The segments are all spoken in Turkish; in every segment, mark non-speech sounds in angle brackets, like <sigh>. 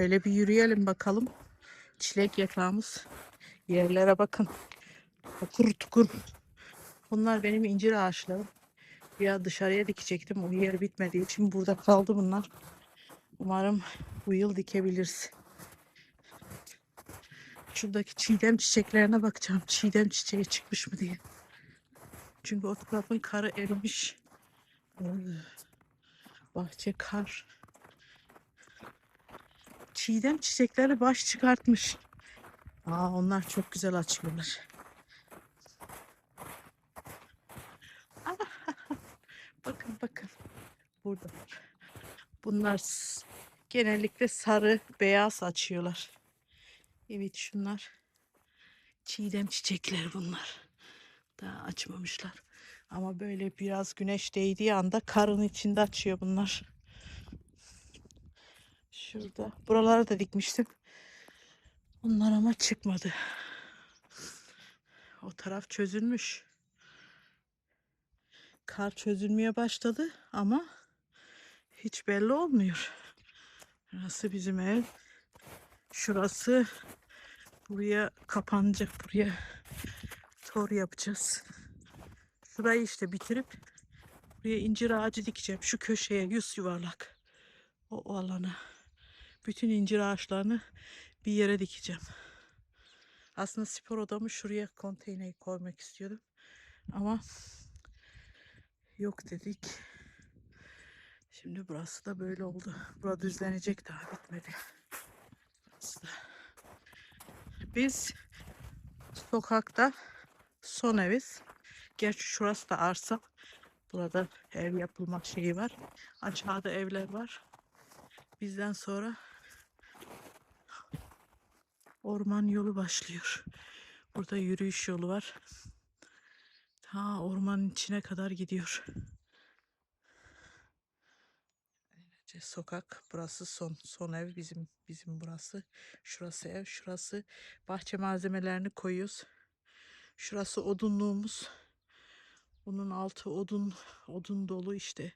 Öyle bir yürüyelim bakalım. Çilek yatağımız. Yerlere bakın. Tukur tukur. Bunlar benim incir ağaçlarım. Ya dışarıya dikecektim. O yer bitmediği için burada kaldı bunlar. Umarım bu yıl dikebiliriz. Şuradaki çiğdem çiçeklerine bakacağım. Çiğdem çiçeği çıkmış mı diye. Çünkü o tarafın karı erimiş. Bahçe kar. Çiğdem çiçekleri baş çıkartmış. Aa, onlar çok güzel açıyorlar. <laughs> bakın bakın. Burada. Bunlar genellikle sarı, beyaz açıyorlar. Evet şunlar. Çiğdem çiçekleri bunlar. Daha açmamışlar. Ama böyle biraz güneş değdiği anda karın içinde açıyor bunlar. Şurada. Buralara da dikmiştim. Bunlar ama çıkmadı. O taraf çözülmüş. Kar çözülmeye başladı ama hiç belli olmuyor. Burası bizim ev. Şurası buraya kapanacak. Buraya tor yapacağız. Şurayı işte bitirip buraya incir ağacı dikeceğim. Şu köşeye yüz yuvarlak. O, o alana. Bütün incir ağaçlarını bir yere dikeceğim. Aslında spor odamı şuraya konteyneri koymak istiyordum. Ama yok dedik. Şimdi burası da böyle oldu. Burada düzlenecek daha bitmedi. Biz sokakta son eviz. Gerçi şurası da arsa. Burada ev yapılmak şeyi var. Aşağıda evler var. Bizden sonra orman yolu başlıyor. Burada yürüyüş yolu var. Ta ormanın içine kadar gidiyor. Böylece Sokak burası son son ev bizim bizim burası. Şurası ev, şurası bahçe malzemelerini koyuyoruz. Şurası odunluğumuz. Bunun altı odun odun dolu işte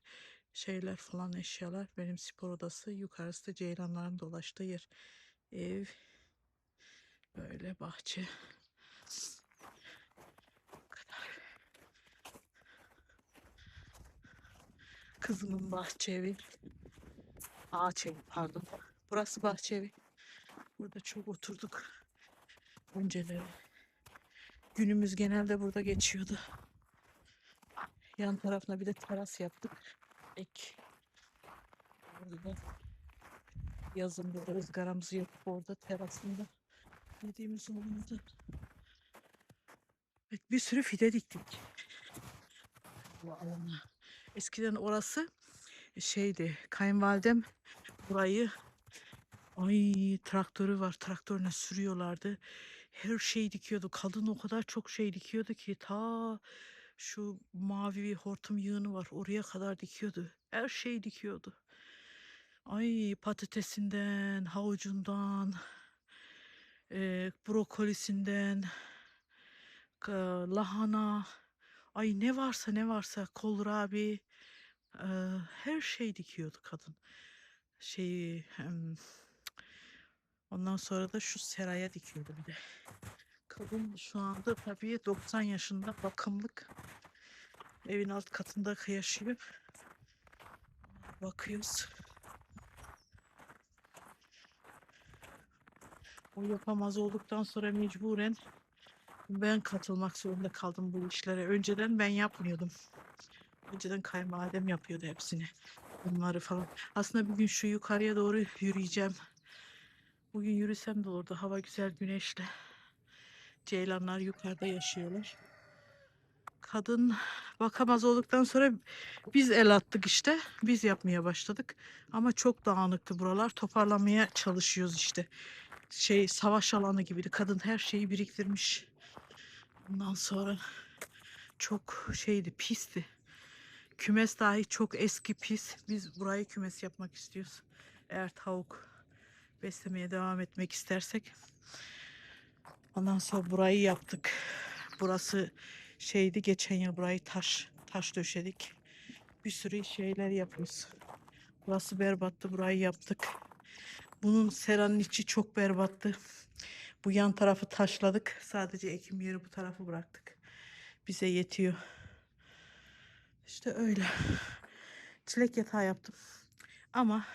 şeyler falan eşyalar. Benim spor odası. Yukarısı da ceylanların dolaştığı yer. Ev böyle bahçe. Bu kadar. Kızımın bahçe. Ağaç evi pardon. Burası bahçe evi. Burada çok oturduk. Önceleri. Günümüz genelde burada geçiyordu. Yan tarafına bir de teras yaptık. Ek. Burada da yazın burada ızgaramızı yapıp orada terasında yediğimiz olmadı. Evet, bir sürü fide diktik. Bu alana. Eskiden orası şeydi. Kayınvalidem burayı ay traktörü var. Traktörüne sürüyorlardı. Her şey dikiyordu. Kadın o kadar çok şey dikiyordu ki ta şu mavi bir hortum yığını var. Oraya kadar dikiyordu. Her şey dikiyordu. Ay patatesinden, havucundan, eee, brokolisinden, ka- lahana, ay ne varsa ne varsa kohlrabi, eee, her şey dikiyordu kadın. Şeyi, em, ondan sonra da şu seraya dikiyordu bir de. Kadın şu anda tabii 90 yaşında bakımlık. Evin alt katında yaşıyor. Bakıyoruz. O yapamaz olduktan sonra mecburen ben katılmak zorunda kaldım bu işlere. Önceden ben yapmıyordum. Önceden kayınvalidem yapıyordu hepsini. Bunları falan. Aslında bugün şu yukarıya doğru yürüyeceğim. Bugün yürüsem de olurdu. Hava güzel güneşli. Ceylanlar yukarıda yaşıyorlar. Kadın bakamaz olduktan sonra biz el attık işte. Biz yapmaya başladık. Ama çok dağınıktı buralar. Toparlamaya çalışıyoruz işte. Şey savaş alanı gibiydi. Kadın her şeyi biriktirmiş. Ondan sonra çok şeydi, pisti. Kümes dahi çok eski pis. Biz burayı kümes yapmak istiyoruz. Eğer tavuk beslemeye devam etmek istersek. Ondan sonra burayı yaptık. Burası şeydi geçen yıl burayı taş taş döşedik. Bir sürü şeyler yapıyoruz. Burası berbattı burayı yaptık. Bunun seranın içi çok berbattı. Bu yan tarafı taşladık. Sadece ekim yeri bu tarafı bıraktık. Bize yetiyor. İşte öyle. Çilek yatağı yaptım. Ama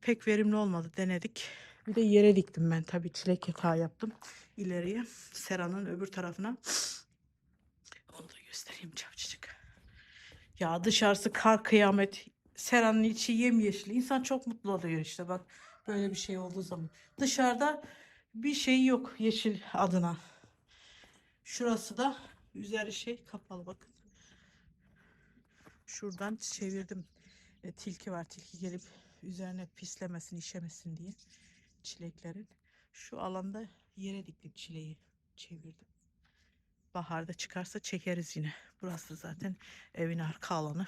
pek verimli olmadı. Denedik. Bir de yere diktim ben tabii çilek yatağı yaptım. ileriye seranın öbür tarafına. Onu da göstereyim çavçıcık. Ya dışarısı kar kıyamet. Seranın içi yemyeşil. İnsan çok mutlu oluyor işte bak. Böyle bir şey olduğu zaman. Dışarıda bir şey yok yeşil adına. Şurası da üzeri şey kapalı bakın. Şuradan çevirdim. E, tilki var. Tilki gelip üzerine pislemesin, işemesin diye çileklerin. Şu alanda yere diktim çileği. Çevirdim. Baharda çıkarsa çekeriz yine. Burası zaten evin arka alanı.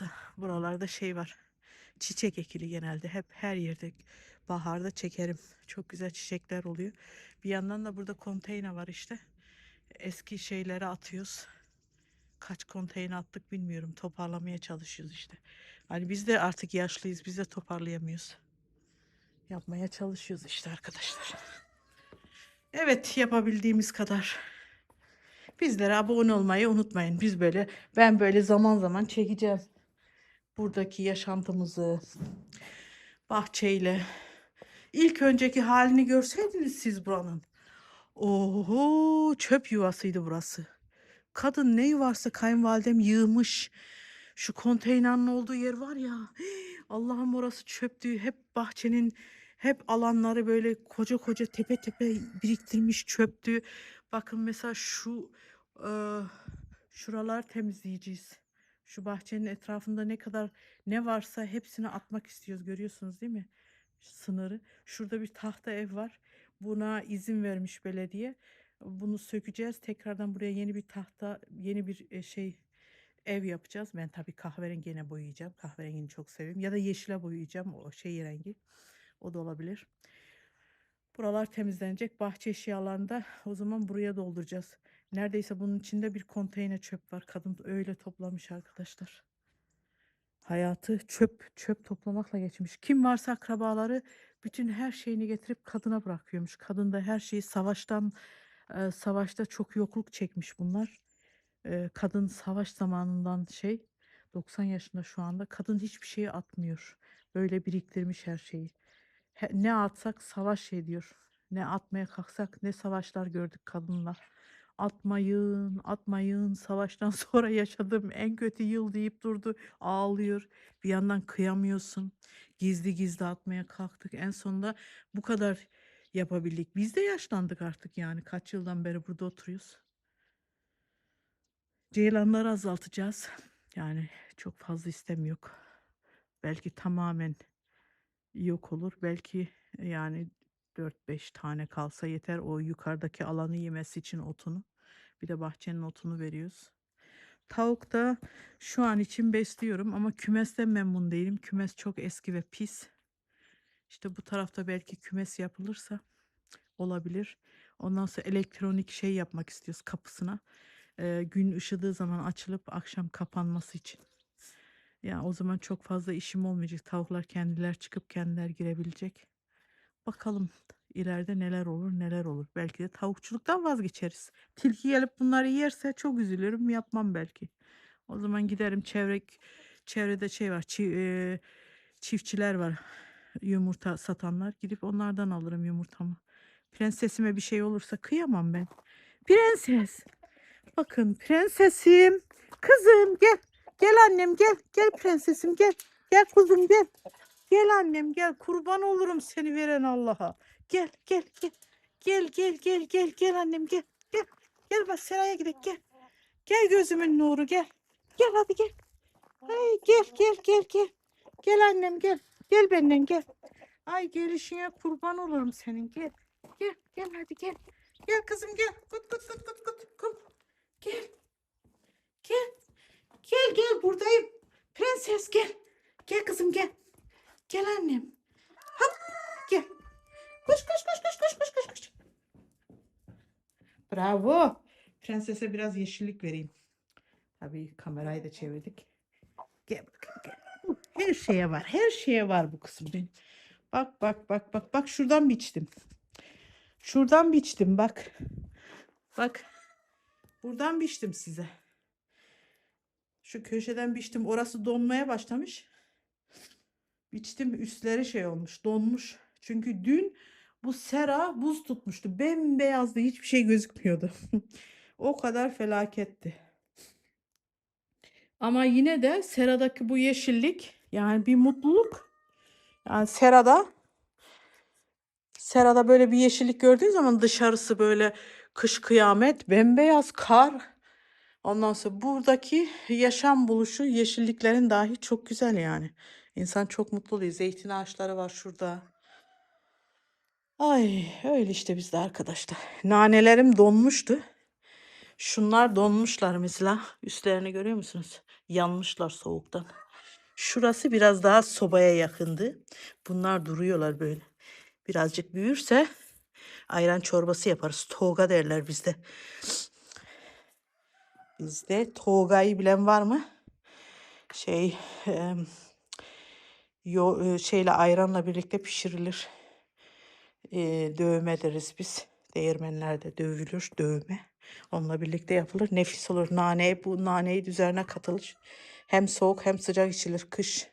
Da buralarda şey var. Çiçek ekili genelde. Hep her yerde baharda çekerim. Çok güzel çiçekler oluyor. Bir yandan da burada konteyner var işte. Eski şeyleri atıyoruz. Kaç konteyner attık bilmiyorum. Toparlamaya çalışıyoruz işte. Hani biz de artık yaşlıyız. Biz de toparlayamıyoruz. Yapmaya çalışıyoruz işte arkadaşlar. Evet yapabildiğimiz kadar. Bizlere abone olmayı unutmayın. Biz böyle ben böyle zaman zaman çekeceğim. Buradaki yaşantımızı bahçeyle. İlk önceki halini görseydiniz siz buranın. Oho çöp yuvasıydı burası. Kadın ne varsa kayınvalidem yığmış. Şu konteynerin olduğu yer var ya. Allah'ım orası çöptü. Hep bahçenin hep alanları böyle koca koca tepe tepe biriktirmiş çöptü. Bakın mesela şu e, şuralar temizleyeceğiz. Şu bahçenin etrafında ne kadar ne varsa hepsini atmak istiyoruz. Görüyorsunuz değil mi? Sınırı. Şurada bir tahta ev var. Buna izin vermiş belediye. Bunu sökeceğiz. Tekrardan buraya yeni bir tahta, yeni bir e, şey ev yapacağız. Ben tabii kahverengine boyayacağım. Kahverengini çok seviyorum. Ya da yeşile boyayacağım. O şey rengi. O da olabilir. Buralar temizlenecek. Bahçe eşyalarını da o zaman buraya dolduracağız. Neredeyse bunun içinde bir konteyner çöp var. Kadın öyle toplamış arkadaşlar. Hayatı çöp çöp toplamakla geçmiş. Kim varsa akrabaları bütün her şeyini getirip kadına bırakıyormuş. Kadın da her şeyi savaştan e, savaşta çok yokluk çekmiş bunlar. E, kadın savaş zamanından şey 90 yaşında şu anda kadın hiçbir şeyi atmıyor. Böyle biriktirmiş her şeyi. He- ne atsak savaş ediyor. Ne atmaya kalksak ne savaşlar gördük kadınlar. Atmayın, atmayın. Savaştan <laughs> sonra yaşadığım en kötü yıl deyip durdu. Ağlıyor. Bir yandan kıyamıyorsun. Gizli gizli atmaya kalktık. En sonunda bu kadar yapabildik. Biz de yaşlandık artık yani. Kaç yıldan beri burada oturuyoruz. Ceylanları azaltacağız. Yani çok fazla istemiyor. Belki tamamen yok olur. Belki yani 4-5 tane kalsa yeter. O yukarıdaki alanı yemesi için otunu. Bir de bahçenin otunu veriyoruz. Tavuk da şu an için besliyorum ama kümesten memnun değilim. Kümes çok eski ve pis. İşte bu tarafta belki kümes yapılırsa olabilir. Ondan sonra elektronik şey yapmak istiyoruz kapısına. Ee, gün ışıdığı zaman açılıp akşam kapanması için. Ya o zaman çok fazla işim olmayacak. Tavuklar kendiler çıkıp kendiler girebilecek. Bakalım ileride neler olur neler olur. Belki de tavukçuluktan vazgeçeriz. Tilki gelip bunları yerse çok üzülürüm. Yapmam belki. O zaman giderim çevre çevrede şey var. Çi, e, çiftçiler var. Yumurta satanlar. Gidip onlardan alırım yumurtamı. Prensesime bir şey olursa kıyamam ben. Prenses. Bakın prensesim. Kızım gel. Gel annem gel. Gel prensesim gel. Gel kuzum gel. Gel annem gel. Kurban olurum seni veren Allah'a. Gel gel gel. Gel gel gel gel gel annem gel. Gel. Gel bak Seraya gidelim gel. Gel gözümün nuru gel. Gel hadi gel. Ay gel gel gel gel. Gel annem gel. Gel benden gel. Ay gelişine kurban olurum senin gel. Gel gel hadi gel. Gel kızım gel. Kut kut kut kut kut kut. Gel. Gel. Gel gel buradayım. Prenses gel. Gel kızım gel. Gel annem. Hop gel. Koş koş koş koş koş koş koş koş. Bravo. Prensese biraz yeşillik vereyim. Tabii kamerayı da çevirdik. Gel bakalım gel. Her şeye var. Her şeye var bu kısım benim. Bak bak bak bak bak şuradan biçtim. Şuradan biçtim bak. Bak. Buradan biçtim size. Şu köşeden biçtim. Orası donmaya başlamış. Biçtim üstleri şey olmuş. Donmuş. Çünkü dün bu sera buz tutmuştu. Bembeyazdı. Hiçbir şey gözükmüyordu. <laughs> o kadar felaketti. Ama yine de seradaki bu yeşillik yani bir mutluluk. Yani serada serada böyle bir yeşillik gördüğün zaman dışarısı böyle kış kıyamet, bembeyaz kar. Ondan sonra buradaki yaşam buluşu yeşilliklerin dahi çok güzel yani. İnsan çok mutlu oluyor. Zeytin ağaçları var şurada. Ay öyle işte bizde arkadaşlar. Nanelerim donmuştu. Şunlar donmuşlar mesela. Üstlerini görüyor musunuz? Yanmışlar soğuktan. Şurası biraz daha sobaya yakındı. Bunlar duruyorlar böyle. Birazcık büyürse ayran çorbası yaparız. Toga derler bizde. Bizde togayı bilen var mı? Şey em, yo, e, şeyle ayranla birlikte pişirilir. E, dövme deriz biz. Değirmenlerde dövülür dövme. Onunla birlikte yapılır. Nefis olur. Nane bu naneyi üzerine katılır. Hem soğuk hem sıcak içilir. Kış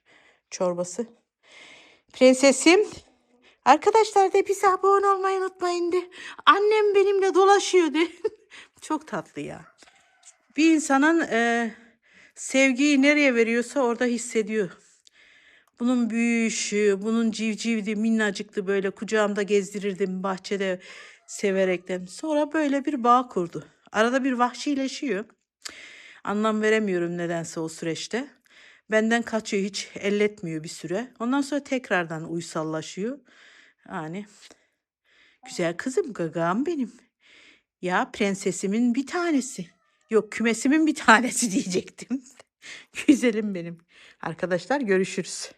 çorbası. Prensesim. Arkadaşlar da bize abone olmayı unutmayın de. Annem benimle dolaşıyor de. <laughs> Çok tatlı ya. Bir insanın e, sevgiyi nereye veriyorsa orada hissediyor. Bunun büyüyüşü, bunun civcivdi, minnacıktı böyle kucağımda gezdirirdim bahçede severekten. Sonra böyle bir bağ kurdu. Arada bir vahşileşiyor. Anlam veremiyorum nedense o süreçte. Benden kaçıyor hiç elletmiyor bir süre. Ondan sonra tekrardan uysallaşıyor. Yani güzel kızım gagam benim. Ya prensesimin bir tanesi. Yok kümesimin bir tanesi <laughs> diyecektim. Güzelim benim. Arkadaşlar görüşürüz.